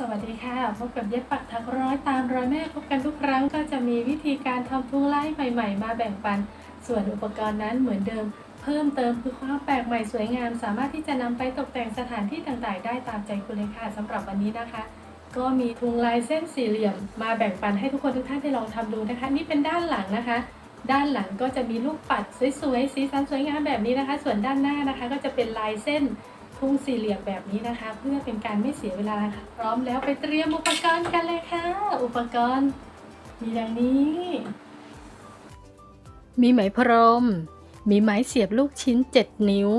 สวัสดีค่ะ พบกับเย็บปักถักร้อยตามรอยแม่พบกันทุกครั้งก็จะมีวิธีการทำทุงไล่ใหม่ๆ มาแบ่งปัน ส่วนอุปกรณ์นั้นเหมือนเดิม เพิ่มเติมคือความแปลกใหม่สวยงาม สามารถที่จะนำไปตกแต่งสถานที่ต่างๆ ได้ตามใจคุณเลยค่ะสำหรับวันนี้นะคะ ก็มีทุงลายเส้นสี่เหลี่ยม มาแบ่งปันให้ทุกคนทุกท่านได้ลองทำดูนะคะ นี่เป็นด้านหลังนะคะ ด้านหลังก็จะมีลูกปัดสวยๆสีสันสวยงามแบบนี้นะคะ ส่วนด้านหน้านะคะ ก็จะเป็นลายเส้น ทุ่งสี่เหลี่ยมแบบนี้นะคะ เพื่อเป็นการไม่เสียเวลาค่ะ พร้อมแล้วไปเตรียมอุปกรณ์กันเลยค่ะ อุปกรณ์ มีดังนี้ มีไหมพรม มีไม้เสียบลูกชิ้น 7 นิ้ว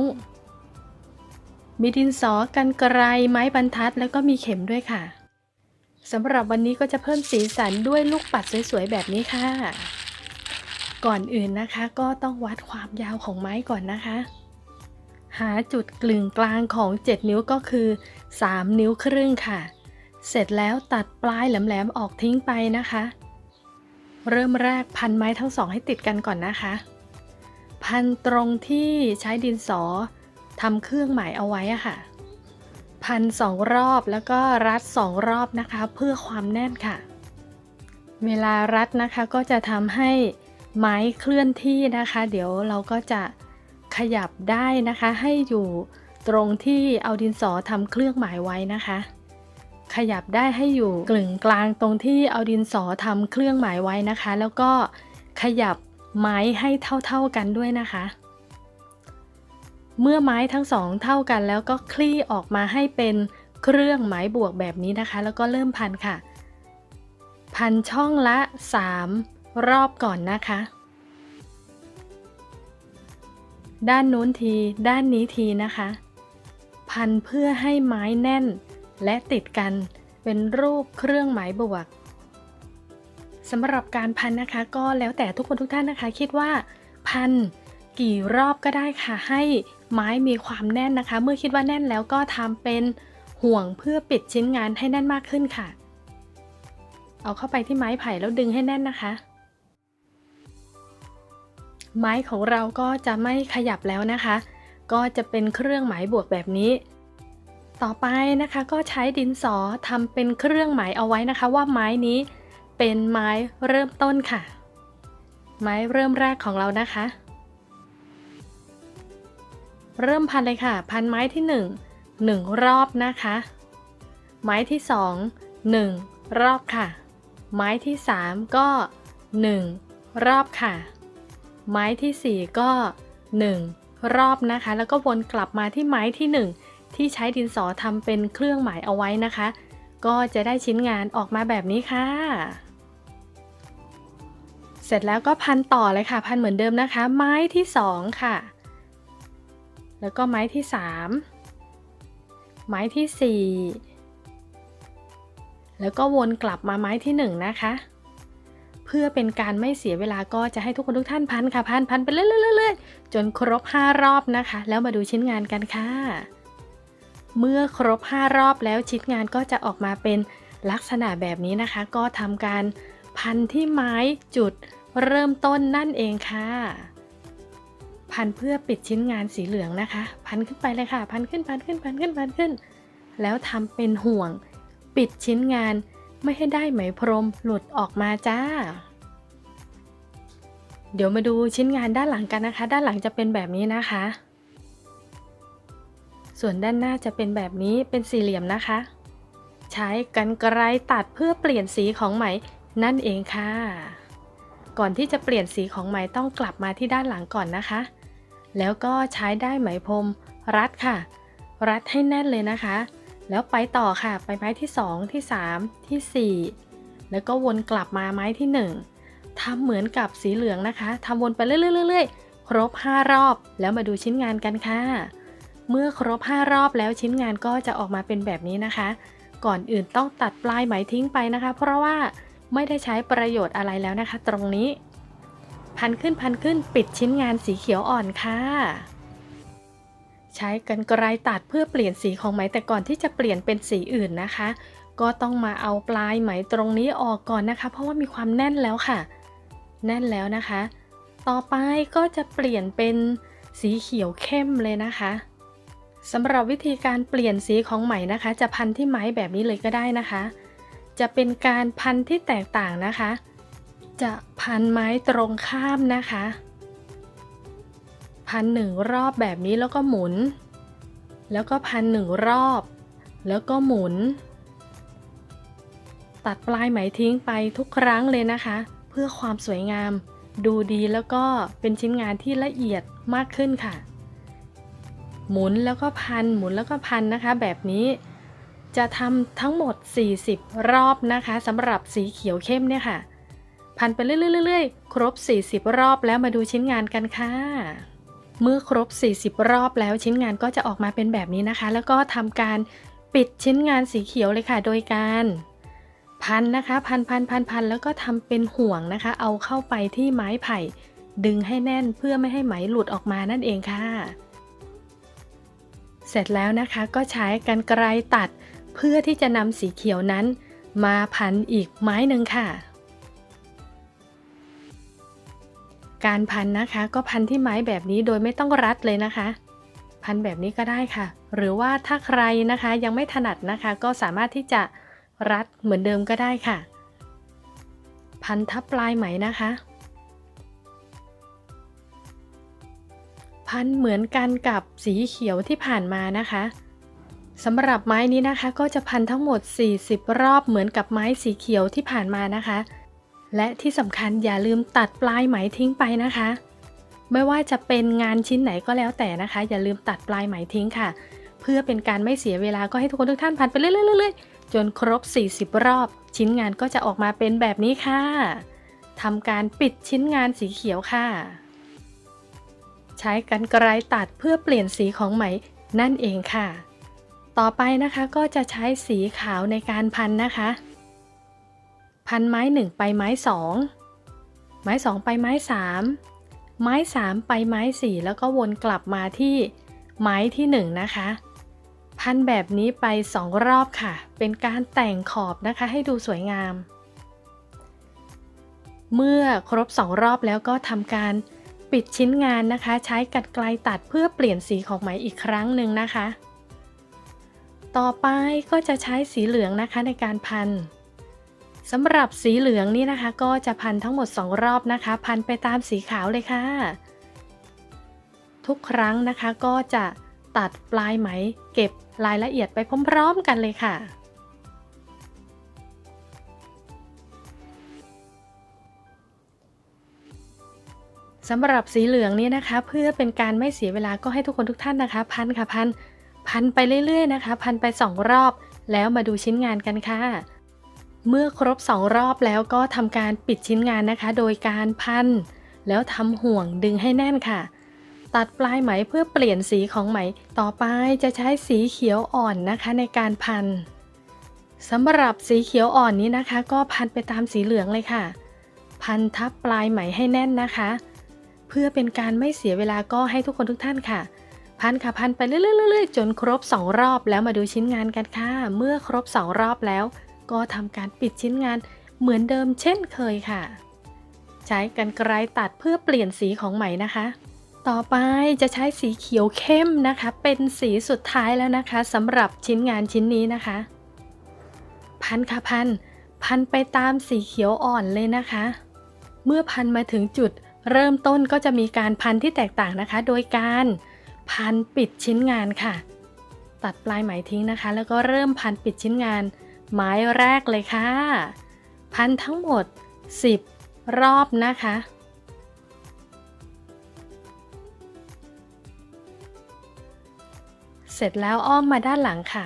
มีดินสอกันไกรไม้บรรทัดแล้วก็มีเข็มด้วยค่ะสำหรับวันนี้ก็จะเพิ่มสีสันด้วยลูกปัดสวยๆแบบนี้ค่ะ ก่อนอื่นนะคะก็ต้องวัดความยาวของไม้ก่อนนะคะ หาจุดกลึงกลางของ 7 นิ้วก็คือ 3 นิ้วครึ่งค่ะ เสร็จแล้วตัดปลายแหลมๆออกทิ้งไปนะคะ เริ่มแรกพันไม้ทั้งสองให้ติดกันก่อนนะคะ พันตรงที่ใช้ดินสอทำเครื่องหมายเอาไว้อะค่ะ พันสองรอบแล้วก็รัดสองรอบนะคะ เพื่อความแน่นค่ะ เวลารัดนะคะก็จะทำให้ไม้เคลื่อนที่นะคะ เดี๋ยวเราก็จะ ขยับได้นะคะ ให้อยู่ตรงที่เอาดินสอทำเครื่องหมายไว้นะคะ ขยับได้ให้อยู่กลึงกลางตรงที่เอาดินสอทำเครื่องหมายไว้นะคะ แล้วก็ขยับไม้ให้เท่าๆกันด้วยนะคะ เมื่อไม้ทั้งสองเท่ากันแล้วก็คลี่ออกมาให้เป็นเครื่องหมายบวกแบบนี้นะคะ แล้วก็เริ่มพันค่ะ พันช่องละ 3 รอบก่อนนะคะ ด้านนู้นที ด้านนี้ทีนะคะ พันเพื่อให้ไม้แน่น และติดกันเป็นรูปเครื่องหมายบวกสำหรับการพันนะคะ ก็แล้วแต่ทุกคนทุกท่านนะคะ คิดว่า พันกี่รอบก็ได้ค่ะ ให้ไม้มีความแน่นนะคะ เมื่อคิดว่าแน่นแล้วก็ทำเป็นห่วงเพื่อปิดชิ้นงานให้แน่นมากขึ้นค่ะ เอาเข้าไปที่ไม้ไผ่แล้วดึงให้แน่นนะคะ ไม้ของเราก็จะไม่ขยับแล้วนะคะ ก็จะเป็นเครื่องหมายบวกแบบนี้ ต่อไปนะคะก็ใช้ดินสอทำเป็นเครื่องหมายเอาไว้นะคะ ว่าไม้นี้เป็นไม้เริ่มต้นค่ะ ไม้เริ่มแรกของเรานะคะ เริ่มพันเลยค่ะ พันไม้ที่ 1 1 รอบนะคะ ไม้ที่ 2 1 รอบค่ะ ไม้ที่ 3 ก็ 1 รอบค่ะ ไม้ที่ 4 ก็ 1 รอบนะคะ แล้วก็วนกลับมาที่ไม้ที่ 1 ที่ใช้ดินสอทำเป็นเครื่องหมายเอาไว้นะคะ ก็จะได้ชิ้นงานออกมาแบบนี้ค่ะ เสร็จแล้วก็พันต่อเลยค่ะ พันเหมือนเดิมนะคะ ไม้ที่ 2 ค่ะ แล้วก็ไม้ที่ 3 ไม้ที่ 4 แล้วก็วนกลับมาไม้ที่ 1 นะคะ เพื่อเป็นการไม่เสียเวลาก็จะให้ทุกคนทุกท่านพันค่ะพันพันไปเรื่อยๆๆจนครบ 5 รอบนะคะ แล้วมาดูชิ้นงานกันค่ะ เมื่อครบ 5 รอบแล้วชิ้นงานก็จะออกมาเป็นลักษณะแบบนี้นะคะ ก็ทำการพันที่ไม้จุดเริ่มต้นนั่นเองค่ะ พันเพื่อปิดชิ้นงานสีเหลืองนะคะ พันขึ้นไปเลยค่ะ พันขึ้นพันขึ้นพันขึ้นพันขึ้น แล้วทำเป็นห่วง ปิดชิ้นงาน ไม่ให้ได้ไหมพรมหลุดออกมาจ้า เดี๋ยวมาดูชิ้นงานด้านหลังกันนะคะ ด้านหลังจะเป็นแบบนี้นะคะ ส่วนด้านหน้าจะเป็นแบบนี้เป็นสี่เหลี่ยมนะคะ ใช้กันไกรตัดเพื่อเปลี่ยนสีของไหมนั่นเองค่ะ ก่อนที่จะเปลี่ยนสีของไหมต้องกลับมาที่ด้านหลังก่อนนะคะ แล้วก็ใช้ได้ไหมพรมรัดค่ะ รัดให้แน่นเลยนะคะ แล้วไปต่อค่ะ ไปไม้ที่ 2 ที่ 3 ที่ 4 แล้วก็วนกลับมาไม้ที่ 1ทำเหมือนกับสีเหลืองนะคะทำวนไปเรื่อยๆๆครบ 5 รอบแล้วมาดูชิ้นงานกันค่ะ เมื่อครบ 5 รอบแล้วชิ้นงานก็จะออกมาเป็นแบบนี้นะคะ ก่อนอื่นต้องตัดปลายไหมทิ้งไปนะคะ เพราะว่าไม่ได้ใช้ประโยชน์อะไรแล้วนะคะ ตรงนี้ พันขึ้นพันขึ้นปิดชิ้นงานสีเขียวอ่อนค่ะ ใช้กันไกรตัดเพื่อเปลี่ยนสีของไหมแต่ก่อนที่จะเปลี่ยนเป็นสีอื่นนะคะ ก็ต้องมาเอาปลายไหมตรงนี้ออกก่อนนะคะ เพราะว่ามีความแน่นแล้วค่ะ แน่นแล้วนะคะ ต่อไปก็จะเปลี่ยนเป็นสีเขียวเข้มเลยนะคะสำหรับวิธีการเปลี่ยนสีของไหมนะคะ จะพันที่ไม้แบบนี้เลยก็ได้นะคะ จะเป็นการพันที่แตกต่างนะคะ จะพันไม้ตรงข้ามนะคะ พันหนึ่งรอบแบบนี้แล้วก็หมุน แล้วก็พันหนึ่งรอบ แล้วก็หมุน ตัดปลายไหมทิ้งไปทุกครั้งเลยนะคะ เพื่อความสวยงาม ดูดีแล้วก็เป็นชิ้นงานที่ละเอียดมากขึ้นค่ะ หมุนแล้วก็พันหมุนแล้วก็พันนะคะ แบบนี้จะทำทั้งหมด 40 รอบนะคะสำหรับสีเขียวเข้มเนี่ยค่ะ พันไปเรื่อยๆ ครบ 40 รอบแล้วมาดูชิ้นงานกันค่ะ เมื่อครบ 40 รอบแล้วชิ้นงานก็จะออกมาเป็นแบบนี้นะคะ แล้วก็ทำการปิดชิ้นงานสีเขียวเลยค่ะ โดยการพันนะคะ พันพันพันพันแล้วก็ทำเป็นห่วงนะคะ เอาเข้าไปที่ไม้ไผ่ ดึงให้แน่นเพื่อไม่ให้ไหมหลุดออกมานั่นเองค่ะ เสร็จแล้วนะคะก็ใช้กันไกรตัดเพื่อที่จะนำสีเขียวนั้น มาพันอีกไม้หนึ่งค่ะ การพันนะคะ ก็พันที่ไม้แบบนี้โดยไม่ต้องรัดเลยนะคะ พันแบบนี้ก็ได้ค่ะ หรือว่าถ้าใครนะคะยังไม่ถนัดนะคะ ก็สามารถที่จะรัดเหมือนเดิมก็ได้ค่ะ พันทับปลายไหมนะคะ พันเหมือนกันกับสีเขียวที่ผ่านมานะคะสำหรับไม้นี้นะคะก็จะพันทั้งหมด 40 รอบเหมือนกับไม้สีเขียวที่ผ่านมานะคะ และที่สำคัญอย่าลืมตัดปลายไหมทิ้งไปนะคะ ไม่ว่าจะเป็นงานชิ้นไหนก็แล้วแต่นะคะ อย่าลืมตัดปลายไหมทิ้งค่ะ เพื่อเป็นการไม่เสียเวลาก็ให้ทุกคนทุกท่านพันไปเรื่อยๆจนครบ 40 รอบ ชิ้นงานก็จะออกมาเป็นแบบนี้ค่ะทำการปิดชิ้นงานสีเขียวค่ะ ใช้กันไกรตัดเพื่อเปลี่ยนสีของไหมนั่นเองค่ะ ต่อไปนะคะก็จะใช้สีขาวในการพันนะคะ พันไม้หนึ่งไปไม้สองไม้สองไปไม้สามไม้สามไปไม้สี่แล้วก็วนกลับมาที่ไม้ที่หนึ่งนะคะ พันแบบนี้ไปสองรอบค่ะ เป็นการแต่งขอบนะคะให้ดูสวยงาม เมื่อครบสองรอบแล้วก็ทำการปิดชิ้นงานนะคะ ใช้กัดไกลตัดเพื่อเปลี่ยนสีของไหมอีกครั้งหนึ่งนะคะ ต่อไปก็จะใช้สีเหลืองนะคะในการพัน สำหรับสีเหลืองนี่นะคะ ก็จะพันทั้งหมด 2 รอบนะคะ พันไปตามสีขาวเลยค่ะ ทุกครั้งนะคะก็จะตัดปลายไหมเก็บรายละเอียดไปพร้อมๆกันเลยค่ะ สำหรับสีเหลืองนี่นะคะ เพื่อเป็นการไม่เสียเวลาก็ให้ทุกคนทุกท่านนะคะ พันค่ะพันพันไปเรื่อยๆนะคะ พันไป 2 รอบ แล้วมาดูชิ้นงานกันค่ะ เมื่อครบ 2 รอบแล้วก็ทำการปิดชิ้นงานนะคะ โดยการพัน แล้วทำห่วงดึงให้แน่นค่ะ ตัดปลายไหมเพื่อเปลี่ยนสีของไหม ต่อไปจะใช้สีเขียวอ่อนนะคะในการพันสำหรับสีเขียวอ่อนนี้นะคะ ก็พันไปตามสีเหลืองเลยค่ะ พันทับปลายไหมให้แน่นนะคะ เพื่อเป็นการไม่เสียเวลาก็ให้ทุกคนทุกท่านค่ะ พันค่ะพันไปเรื่อยๆจนครบ 2 รอบแล้วมาดูชิ้นงานกันค่ะ เมื่อครบ 2 รอบแล้ว ก็ทำการปิดชิ้นงานเหมือนเดิมเช่นเคยค่ะ ใช้กันไกรตัดเพื่อเปลี่ยนสีของใหมนะคะ ต่อไปจะใช้สีเขียวเข้มนะคะ เป็นสีสุดท้ายแล้วนะคะสำหรับชิ้นงานชิ้นนี้นะคะ พันค่ะพัน พันไปตามสีเขียวอ่อนเลยนะคะ เมื่อพันมาถึงจุดเริ่มต้นก็จะมีการพันที่แตกต่างนะคะ โดยการพันปิดชิ้นงานค่ะ ตัดปลายไหมทิ้งนะคะ แล้วก็เริ่มพันปิดชิ้นงาน ไม้แรกเลยค่ะ พันทั้งหมด 10 รอบนะคะ เสร็จแล้วอ้อมมาด้านหลังค่ะ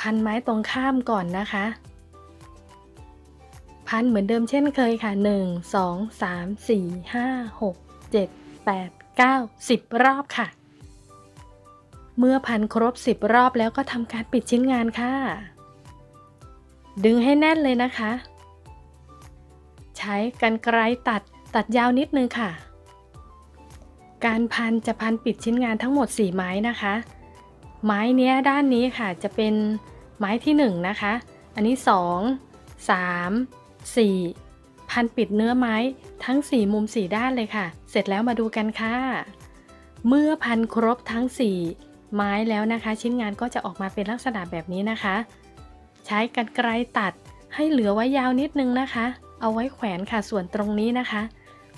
พันไม้ตรงข้ามก่อนนะคะ พันเหมือนเดิมเช่นเคยค่ะ 1 2 3 4 5 6 7 8 9 10 รอบค่ะ เมื่อพันครบ 10 รอบแล้วก็ทำการปิดชิ้นงานค่ะ ดึงให้แน่นเลยนะคะ ใช้กันไกรตัดตัดยาวนิดนึงค่ะ การพันจะพันปิดชิ้นงานทั้งหมด 4 ไม้นะคะ ไม้เนี้ยด้านนี้ค่ะจะเป็นไม้ที่ 1 นะคะ อันนี้ 2 3 4 พันปิดเนื้อไม้ทั้ง 4 มุม 4 ด้านเลยค่ะ เสร็จแล้วมาดูกันค่ะ เมื่อพันครบทั้ง 4 ไม้แล้วนะคะ ชิ้นงานก็จะออกมาเป็นลักษณะแบบนี้นะคะ ใช้กรรไกรตัดให้เหลือไว้ยาวนิดนึงนะคะ เอาไว้แขวนค่ะส่วนตรงนี้นะคะ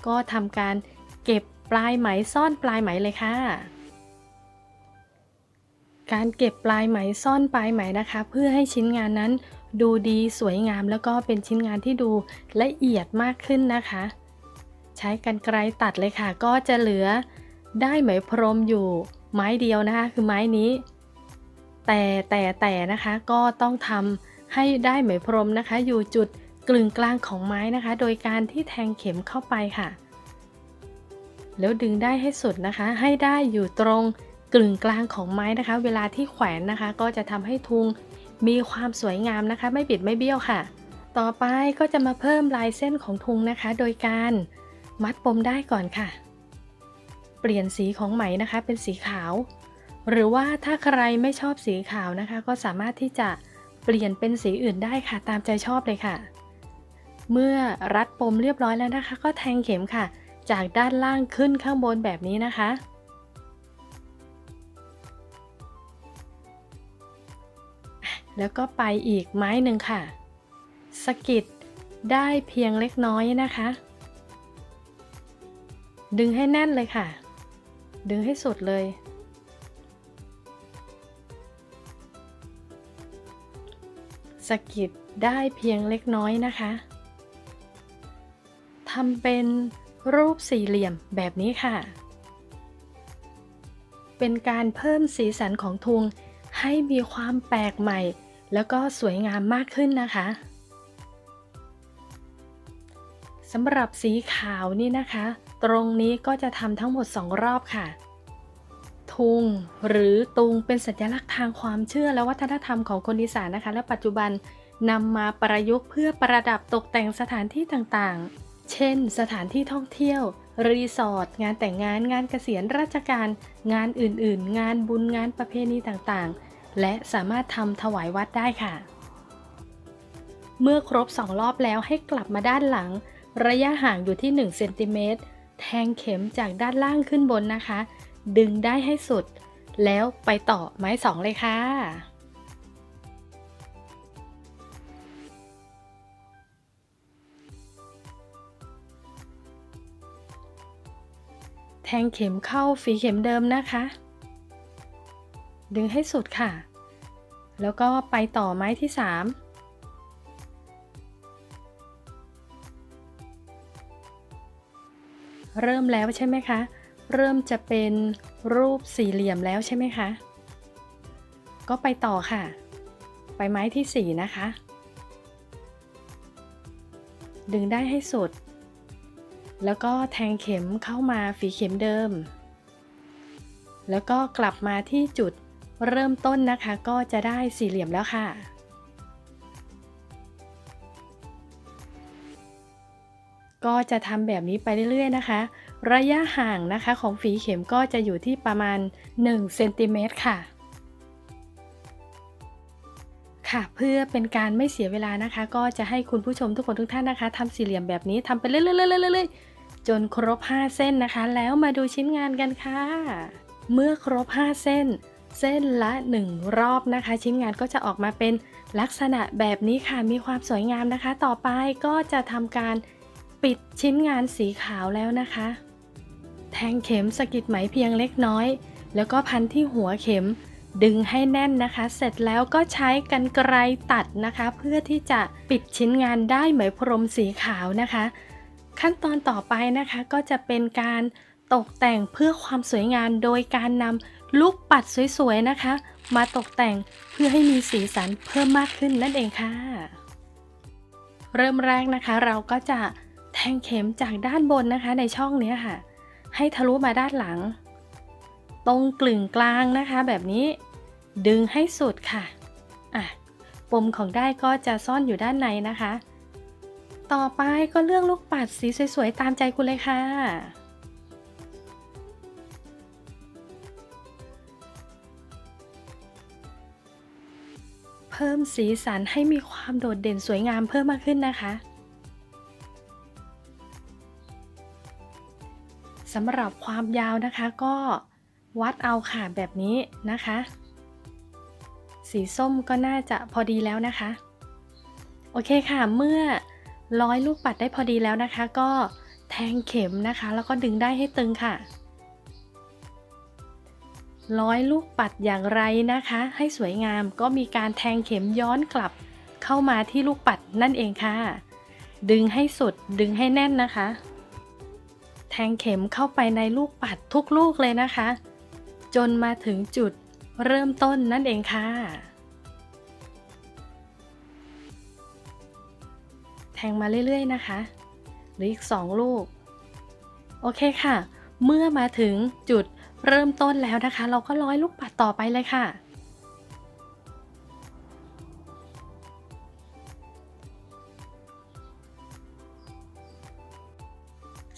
ก็ทำการเก็บปลายไหมซ่อนปลายไหมเลยค่ะ การเก็บปลายไหมซ่อนปลายไหมนะคะ เพื่อให้ชิ้นงานนั้นดูดีสวยงามแล้วก็เป็นชิ้นงานที่ดูละเอียดมากขึ้นนะคะ ใช้กรรไกรตัดเลยค่ะ ก็จะเหลือได้ไหมพรมอยู่ไม้เดียวนะคะ คือไม้นี้ แต่แต่แต่นะคะก็ต้องทำให้ได้ไหมพรมนะคะ อยู่จุดกลึงกลางของไม้นะคะ โดยการที่แทงเข็มเข้าไปค่ะ แล้วดึงได้ให้สุดนะคะ ให้ได้อยู่ตรงกลึงกลางของไม้นะคะ เวลาที่แขวนนะคะ ก็จะทำให้ทุงมีความสวยงามนะคะ ไม่บิดไม่เบี้ยวค่ะ ต่อไปก็จะมาเพิ่มลายเส้นของทุงนะคะ โดยการมัดปมได้ก่อนค่ะ เปลี่ยนสีของไหมนะคะเป็นสีขาว หรือว่าถ้าใครไม่ชอบสีขาวนะคะ ก็สามารถที่จะเปลี่ยนเป็นสีอื่นได้ค่ะ ตามใจชอบเลยค่ะ เมื่อรัดปมเรียบร้อยแล้วนะคะ ก็แทงเข็มค่ะ จากด้านล่างขึ้นข้างบนแบบนี้นะคะแล้วก็ไปอีกไม้หนึ่งค่ะสะกิดได้เพียงเล็กน้อยนะคะ ดึงให้แน่นเลยค่ะ ดึงให้สุดเลย สกิดได้เพียงเล็กน้อยนะคะทำเป็นรูปสี่เหลี่ยมแบบนี้ค่ะ เป็นการเพิ่มสีสันของทุงให้มีความแปลกใหม่ แล้วก็สวยงามมากขึ้นนะคะสำหรับสีขาวนี่นะคะ ตรงนี้ก็จะทำทั้งหมด 2 รอบค่ะ ทุง หรือตุงเป็นสัญลักษณ์ทางความเชื่อและวัฒนธรรมของคนอีสานนะคะ และปัจจุบันนำมาประยุกต์เพื่อประดับตกแต่งสถานที่ต่างๆ เช่น สถานที่ท่องเที่ยว รีสอร์ท งานแต่งงาน งานเกษียณราชการ งานอื่นๆ งานบุญ งานประเพณีต่างๆ และสามารถทำถวายวัดได้ค่ะ เมื่อครบ 2 รอบแล้วให้กลับมาด้านหลัง ระยะห่างอยู่ที่1เซนติเมตร แทงเข็มจากด้านล่างขึ้นบนนะคะ ดึงได้ให้สุด แล้วไปต่อไม้สองเลยค่ะ แทงเข็มเข้าฝีเข็มเดิมนะคะ ดึงให้สุดค่ะ แล้วก็ไปต่อไม้ที่ 3เริ่มแล้วใช่ไหมคะ เริ่มจะเป็นรูปสี่เหลี่ยมแล้วใช่ไหมคะ ก็ไปต่อค่ะ ไปไม้ที่ 4 นะคะ ดึงได้ให้สุด แล้วก็แทงเข็มเข้ามาฝีเข็มเดิม แล้วก็กลับมาที่จุดเริ่มต้นนะคะ ก็จะได้สี่เหลี่ยมแล้วค่ะก็จะทำแบบนี้ไปเรื่อยๆนะคะ ระยะห่างนะคะของฝีเข็มก็จะอยู่ที่ประมาณ1เซนติเมตรค่ะ ค่ะ เพื่อเป็นการไม่เสียเวลานะคะ ก็จะให้คุณผู้ชมทุกคนทุกท่านนะคะทำสี่เหลี่ยมแบบนี้ทำไปเรื่อยๆๆๆจนครบ 5 เส้นนะคะ แล้วมาดูชิ้นงานกันค่ะ เมื่อครบ 5 เส้น เส้นละ 1 รอบนะคะ ชิ้นงานก็จะออกมาเป็นลักษณะแบบนี้ค่ะมีความสวยงามนะคะ ต่อไปก็จะทำการปิดชิ้นงานสีขาวแล้วนะคะ แทงเข็มสะกิดไหมเพียงเล็กน้อย แล้วก็พันที่หัวเข็มดึงให้แน่นนะคะ เสร็จแล้วก็ใช้กันไกรตัดนะคะ เพื่อที่จะปิดชิ้นงานได้ไหมพรมสีขาวนะคะ ขั้นตอนต่อไปนะคะก็จะเป็นการตกแต่งเพื่อความสวยงามโดยการนำลูกปัดสวยๆนะคะ มาตกแต่งเพื่อให้มีสีสันเพิ่มมากขึ้นนั่นเองค่ะ เริ่มแรกนะคะเราก็จะแทงเข็มจากด้านบนนะคะในช่องนี้ค่ะ ให้ทะลุมาด้านหลัง ตรงกลึงกลางนะคะแบบนี้ดึงให้สุดค่ะอะปมของได้ก็จะซ่อนอยู่ด้านในนะคะ ต่อไปก็เลือกลูกปัดสีสวยๆ ตามใจคุณเลยค่ะ เพิ่มสีสันให้มีความโดดเด่นสวยงามเพิ่มมากขึ้นนะคะ สำหรับความยาวนะคะก็วัดเอาค่ะแบบนี้นะคะ สีส้มก็น่าจะพอดีแล้วนะคะ โอเคค่ะเมื่อร้อยลูกปัดได้พอดีแล้วนะคะ ก็แทงเข็มนะคะ แล้วก็ดึงได้ให้ตึงค่ะ ร้อยลูกปัดอย่างไรนะคะ ให้สวยงามก็มีการแทงเข็มย้อนกลับเข้ามาที่ลูกปัดนั่นเองค่ะ ดึงให้สุดดึงให้แน่นนะคะ แทงเข็มเข้าไปในลูกปัดทุกลูกเลยนะคะ จนมาถึงจุดเริ่มต้นนั่นเองค่ะ แทงมาเรื่อยๆนะคะหรืออีก2ลูก โอเคค่ะ เมื่อมาถึงจุดเริ่มต้นแล้วนะคะ เราก็ร้อยลูกปัดต่อไปเลยค่ะ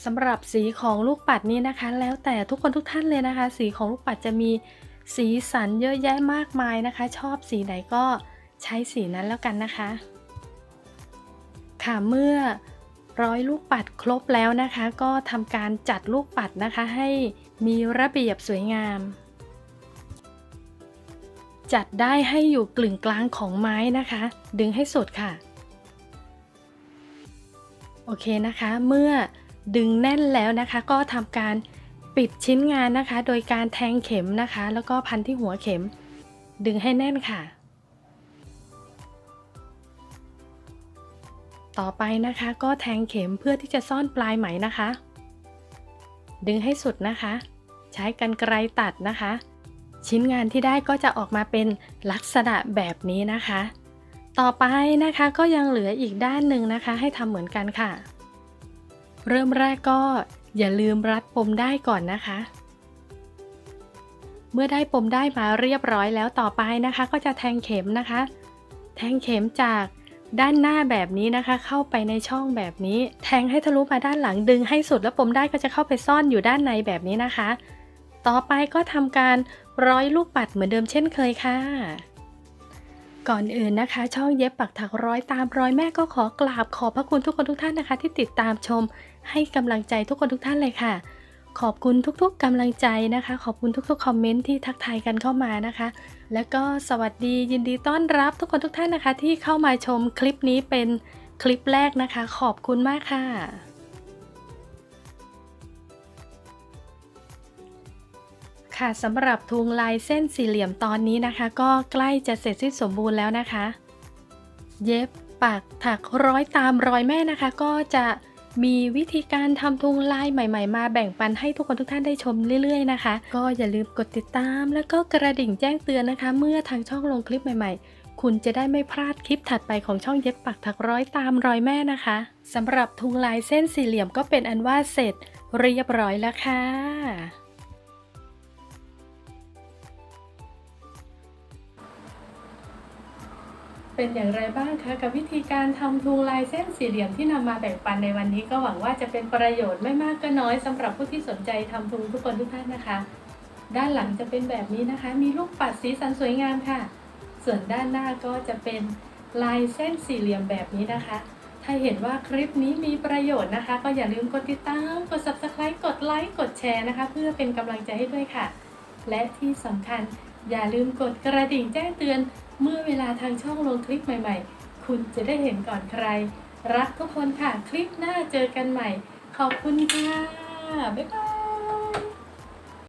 สำหรับสีของลูกปัดนี้นะคะ แล้วแต่ทุกคนทุกท่านเลยนะคะ สีของลูกปัดจะมีสีสันเยอะแยะมากมายนะคะ ชอบสีไหนก็ใช้สีนั้นแล้วกันนะคะ ค่ะเมื่อร้อยลูกปัดครบแล้วนะคะ ก็ทำการจัดลูกปัดนะคะ ให้มีระเบียบสวยงาม จัดได้ให้อยู่กลึงกลางของไม้นะคะ ดึงให้สุดค่ะ โอเคนะคะเมื่อ ดึงแน่นแล้วนะคะ ก็ทำการปิดชิ้นงานนะคะ โดยการแทงเข็มนะคะ แล้วก็พันที่หัวเข็ม ดึงให้แน่นค่ะ ต่อไปนะคะก็แทงเข็มเพื่อที่จะซ่อนปลายไหมนะคะ ดึงให้สุดนะคะ ใช้กันไกรตัดนะคะ ชิ้นงานที่ได้ก็จะออกมาเป็นลักษณะแบบนี้นะคะ ต่อไปนะคะก็ยังเหลืออีกด้านหนึ่งนะคะ ให้ทำเหมือนกันค่ะ เริ่มแรกก็อย่าลืมรัดปมได้ก่อนนะคะ เมื่อได้ปมได้มาเรียบร้อยแล้วต่อไปนะคะ ก็จะแทงเข็มนะคะ แทงเข็มจากด้านหน้าแบบนี้นะคะ เข้าไปในช่องแบบนี้ แทงให้ทะลุมาด้านหลังดึงให้สุดแล้วปมได้ก็จะเข้าไปซ่อนอยู่ด้านในแบบนี้นะคะ ต่อไปก็ทำการร้อยลูกปัดเหมือนเดิมเช่นเคยค่ะก่อนอื่นนะคะ ช่องเย็บปักถักร้อยตามร้อยแม่ก็ขอกราบขอบพระคุณทุกคนทุกท่านนะคะ ที่ติดตามชม ให้กำลังใจทุกคนทุกท่านเลยค่ะ ขอบคุณทุกๆกำลังใจนะคะ ขอบคุณทุกๆคอมเมนต์ที่ทักทายกันเข้ามานะคะ แล้วก็สวัสดียินดีต้อนรับทุกคนทุกท่านนะคะ ที่เข้ามาชมคลิปนี้เป็นคลิปแรกนะคะ ขอบคุณมากค่ะค่ะสำหรับทุงลายเส้นสี่เหลี่ยมตอนนี้นะคะ ก็ใกล้จะเสร็จสิ้นสมบูรณ์แล้วนะคะ เย็บปักถักร้อยตามรอยแม่นะคะ ก็จะ มีวิธีการทำทุงลายใหม่ ๆ มาแบ่งปันให้ทุกคนทุกท่านได้ชมเรื่อย ๆ นะคะ ก็อย่าลืมกดติดตาม แล้วก็กระดิ่งแจ้งเตือนนะคะ เมื่อทางช่องลงคลิปใหม่ ๆ คุณจะได้ไม่พลาดคลิปถัดไปของช่องเย็บปักถักร้อยตามรอยแม่นะคะสำหรับทุงลายเส้นสี่เหลี่ยมก็เป็นอันว่าเสร็จ เรียบร้อยแล้วค่ะ เป็นอย่างไรบ้างคะกับวิธีการทำทุงลายเส้นสี่เหลี่ยมที่นำมาแบ่งปันในวันนี้ก็หวังว่าจะเป็นประโยชน์ไม่มากก็น้อยสำหรับผู้ที่สนใจทำทุงทุกคนทุกท่านนะคะ ด้านหลังจะเป็นแบบนี้นะคะ มีลูกปัดสีสันสวยงามค่ะ ส่วนด้านหน้าก็จะเป็นลายเส้นสี่เหลี่ยมแบบนี้นะคะ ถ้าเห็นว่าคลิปนี้มีประโยชน์นะคะ ก็อย่าลืมกดติดตาม กด subscribe กดไลค์กดแชร์นะคะ เพื่อเป็นกำลังใจให้ด้วยค่ะ และที่สำคัญอย่าลืมกดกระดิ่งแจ้งเตือน เมื่อเวลาทางช่องลงคลิปใหม่ ๆ คุณจะได้เห็นก่อนใคร รักทุกคนค่ะ คลิปหน้าเจอกันใหม่ ขอบคุณค่ะ บ๊ายบาย